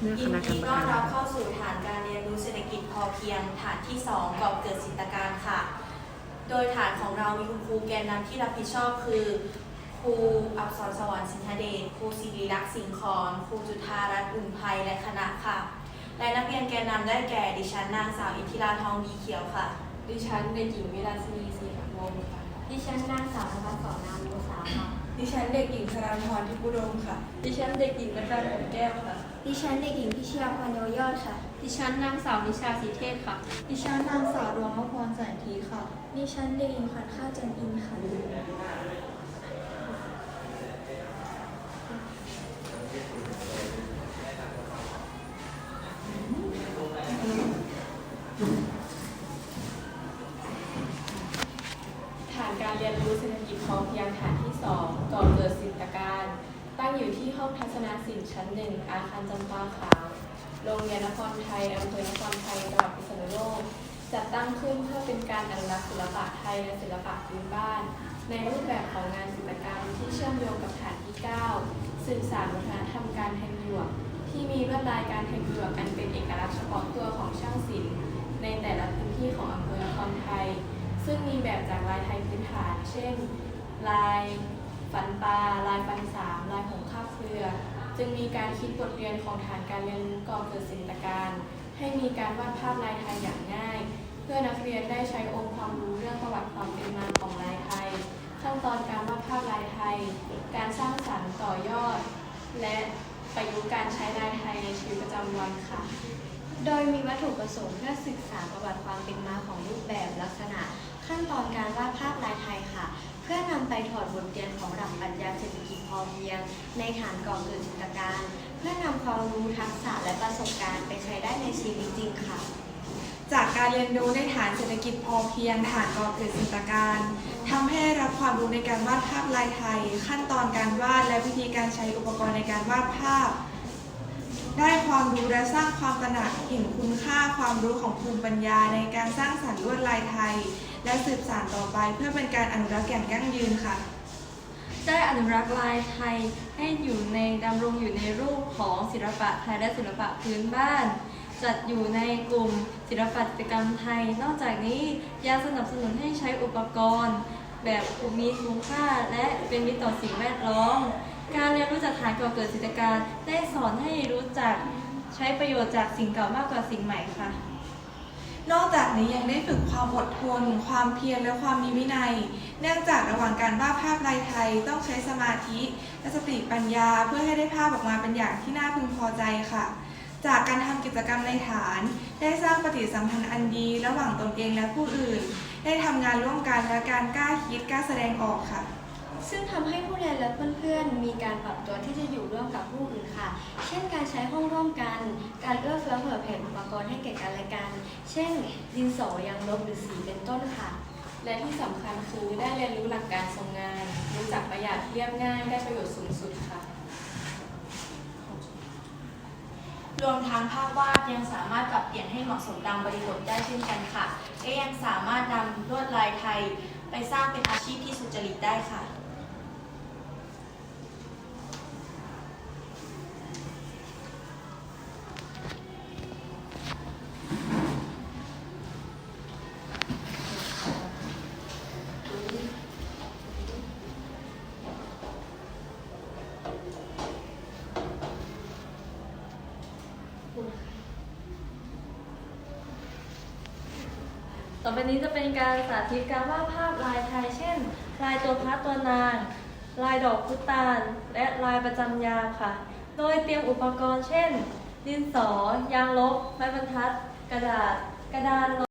เนื้อคยินณะกรดีรมต้อนการรับเข้าสู่ฐานการเรียนรู้เศรษฐกิจพอเพียง ฐานที่ 2ก่อเกิดสินตการค่ะ โดยฐานของเรามีคุณครูแกนนำที่รับผิดชอบคือ ครูอักษรสวรรค์สินธเดช ครูศิริลักษณ์สิงห์ขอนครูจุธารัตน์อุ่นภัยและคณะค่ะ และนักเรียนแกนนำได้แก่ดิฉันนางสาวอิทธิราทองดีเขียวค่ะ ดิฉันเด็กหญิงวิลาสินีศรีหักวงศ์ค่ะดิฉันนางสาวธภัสสรนามโมสาค่ะ ดิฉันเด็กหญิงสรัญพรทิพุดมค่ะ ดิฉันเด็กหญิงนักการผมแก้วค่ะ ดิฉันเด็กหญิงพิชยาพรโยยอดค่ะ ดิฉันนางสาวนิชาสีเทพค่ะ ดิฉันนางสาวดวงพรแสนทีค่ะ ดิฉันเด็กหญิงขวัญข้าวจันอินค่ะ ฐานการเรียนรู้เศรษฐกิจพอเพียงฐานที่ 2ก่อเกิดสินตการ ตั้ง อยู่ที่ห้องทัศนศิลป์ชั้นหนึ่งอาคารจำปาขาว โรงเรียนนครไทยอำเภอนครไทยจังหวัดพิษณุโลกจัดตั้งขึ้นเพื่อเป็นการอนุรักษ์ศิลปะไทยและศิลปะพื้นบ้าน ในรูปแบบของงานศิลปกรรมที่เชื่อมโยงกับฐานที่ 9 สืบสานวัฒนธรรมการแทงหยวก ที่มีลวดลายการแทงหยวกอันเป็นเอกลักษณ์เฉพาะตัวของช่างศิลป์ในแต่ละพื้นที่ของอำเภอนครไทย ซึ่งมีแบบจากลายไทยพื้นฐาน เช่น ลาย ฟันปลาลายฟันสามลายหงคาบเครือ จึงมีการคิดบทเรียนของฐานการเรียนรู้ก่อเกิดศิลปการ ให้มีการวาดภาพลายไทยอย่างง่าย เพื่อนักเรียนได้ใช้องค์ความรู้เรื่องประวัติความเป็นมาของลายไทย ขั้นตอนการวาดภาพลายไทย การสร้างสรรค์ต่อยอด และประยุกต์การใช้ลายไทยในชีวิตประจำวันค่ะ โดยมีวัตถุประสงค์เพื่อศึกษาประวัติความเป็นมาของรูปแบบลักษณะ ขั้นตอนการวาดภาพ ในฐานก่อเกิดจิตการ เพื่อนำความรู้ทักษะและประสบการณ์ไปใช้ได้ในชีวิตจริงค่ะ จากการเรียนรู้ในฐานเศรษฐกิจพอเพียงฐานก่อเกิดสินตการทำให้ได้รับความรู้ในการวาดภาพลายไทย ขั้นตอนการวาดและวิธีการใช้อุปกรณ์ในการวาดภาพ ได้ความรู้และสร้างความตระหนักเห็นคุณค่าความรู้ของภูมิปัญญาในการสร้างสรรค์ลวดลายไทย และสืบสานต่อไปเพื่อเป็นการอนุรักษ์อย่างยั่งยืนค่ะ อนุรักษ์ลายไทยให้อยู่ในดำรงอยู่ในรูปของศิลปะไทยและศิลปะพื้นบ้าน จัดอยู่ในกลุ่มศิลปะจิตรกรรมไทย นอกจากนี้ยังสนับสนุนให้ใช้อุปกรณ์ แบบมีคุณค่าและเป็นมิตรต่อสิ่งแวดล้อม การเรียนรู้จากฐานก่อเกิดศิลปการได้สอนให้รู้จักใช้ประโยชน์จากสิ่งเก่ามากกว่าสิ่งใหม่ค่ะ นอกจากนี้ยังได้ฝึกความอดทน ความเพียรและความมีวินัย เนื่องจากระหว่างการวาดภาพลายไทยต้องใช้สมาธิและสติปัญญาเพื่อให้ได้ภาพออกมาเป็นอย่างที่น่าพึงพอใจค่ะ จากการทำกิจกรรมในฐาน ได้สร้างปฏิสัมพันธ์อันดี ระหว่างตนเองและผู้อื่น ได้ทำงานร่วมกันและการกล้าคิดกล้าแสดงออกค่ะ ซึ่งทำให้ผู้เรียนและเพื่อนๆ มีการปรับตัวที่จะอยู่ร่วมกับผู้อื่นค่ะ เช่นการใช้ห้องร่วมกัน การเอื้อเฟื้อเผื่อแผ่อุปกรณ์ให้แก่กันและกัน เช่น ดินสอยางลบหรือสีเป็นต้นค่ะ และที่สำคัญคือได้เรียนรู้หลักการทรงงาน รู้จักประหยัดเรียบง่ายได้ประโยชน์สูงสุดค่ะ รวมทั้งภาพวาดยังสามารถปรับเปลี่ยนให้เหมาะสมตามบริบทได้เช่นกันค่ะและยังสามารถนำลวดลายไทยไปสร้างเป็นอาชีพที่สุจริตได้ค่ะ ต่อไปนี้จะเป็นการสาธิตการวาดภาพลายไทย เช่น ลายตัวพระตัวนาง ลายดอกพุตาลและลายประจำยามค่ะ โดยเตรียมอุปกรณ์เช่น ดินสอ ยางลบ ไม้บรรทัด กระดาษ กระดาน